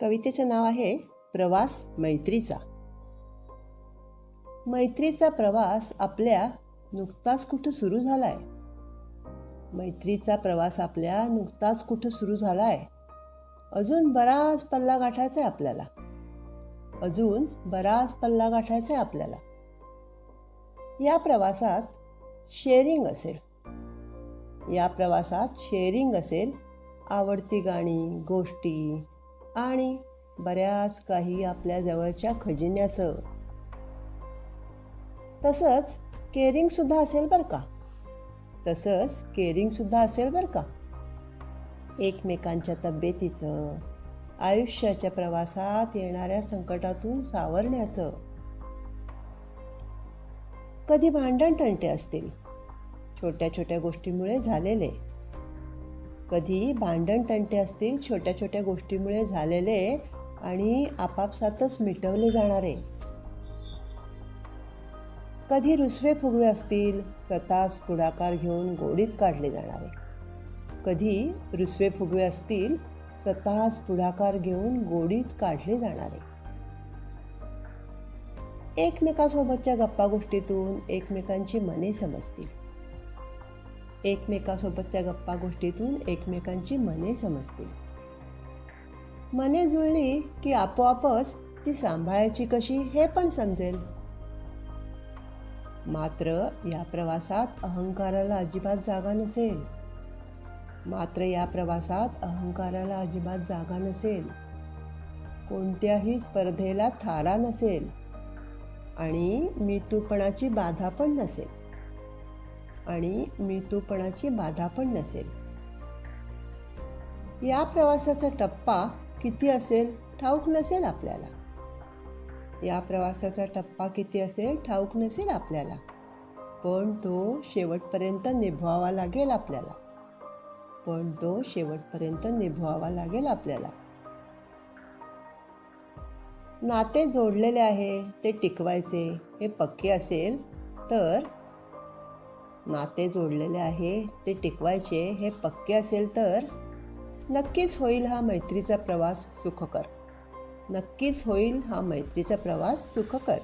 कवितेचं नाव आहे प्रवास मैत्रीचा. मैत्रीचा प्रवास आपल्या नुकताच कुठं सुरू झालाय? मैत्रीचा प्रवास आपल्या नुकताच कुठं सुरू झालाय? अजून बराच पल्ला गाठायचा आहे आपल्याला. अजून बराच पल्ला गाठायचा आहे आपल्याला. या प्रवासात शेअरिंग असेल. या प्रवासात शेअरिंग असेल आवडती गाणी गोष्टी आणि बऱ्याच काही आपल्या जवळच्या खजिन्याचं. तसंच केअरिंग सुद्धा असेल बरं का? तसंच केअरिंग सुद्धा असेल बरं का? एकमेकांच्या तब्येतीचं आयुष्याच्या प्रवासात येणाऱ्या संकटातून सावरण्याचं. कधी भांडण तंटे असतील? छोट्या छोट्या गोष्टीमुळे झालेले. कधी भांडण तंटे असतील छोट्या छोट्या गोष्टीमुळे झालेले आणि आपापसातच मिटवले जाणारे. कधी रुसवे फुगवे असतील स्वतःच पुढाकार घेऊन गोडीत काढले जाणारे. कधी रुसवे फुगवे असतील स्वतःच पुढाकार घेऊन गोडीत काढले जाणारे. एकमेकासोबतच्या गप्पा गोष्टीतून एकमेकांची मने समजतील. एकमेकासोबतच्या गप्पा गोष्टीतून एकमेकांची मने समजतील मने जुळली की आपोआपच ती सांभाळायची कशी हे पण समजेल. मात्र या प्रवासात अहंकाराला अजिबात जागा नसेल. मात्र या प्रवासात अहंकाराला अजिबात जागा नसेल. कोणत्याही स्पर्धेला थारा नसेल. आणि मीतूपणाची बाधा पण नसेल. आणि मितूपणाची बाधा पण नसेल. या प्रवासाचा टप्पा किती असेल ठाऊक नसेल आपल्याला. या प्रवासाचा टप्पा किती असेल ठाऊक नसेल आपल्याला. पण तो शेवटपर्यंत निभवावा लागेल आपल्याला. पण तो शेवटपर्यंत निभवावा लागेल आपल्याला. नाते जोडलेले आहे ते टिकवायचे हे पक्के असेल तर नाते जोडलेले आहे ते टिकवायचे हे पक्के असेल तर नक्कीच होईल हा मैत्रीचा प्रवास सुखकर. नक्कीच होईल हा मैत्रीचा प्रवास सुखकर.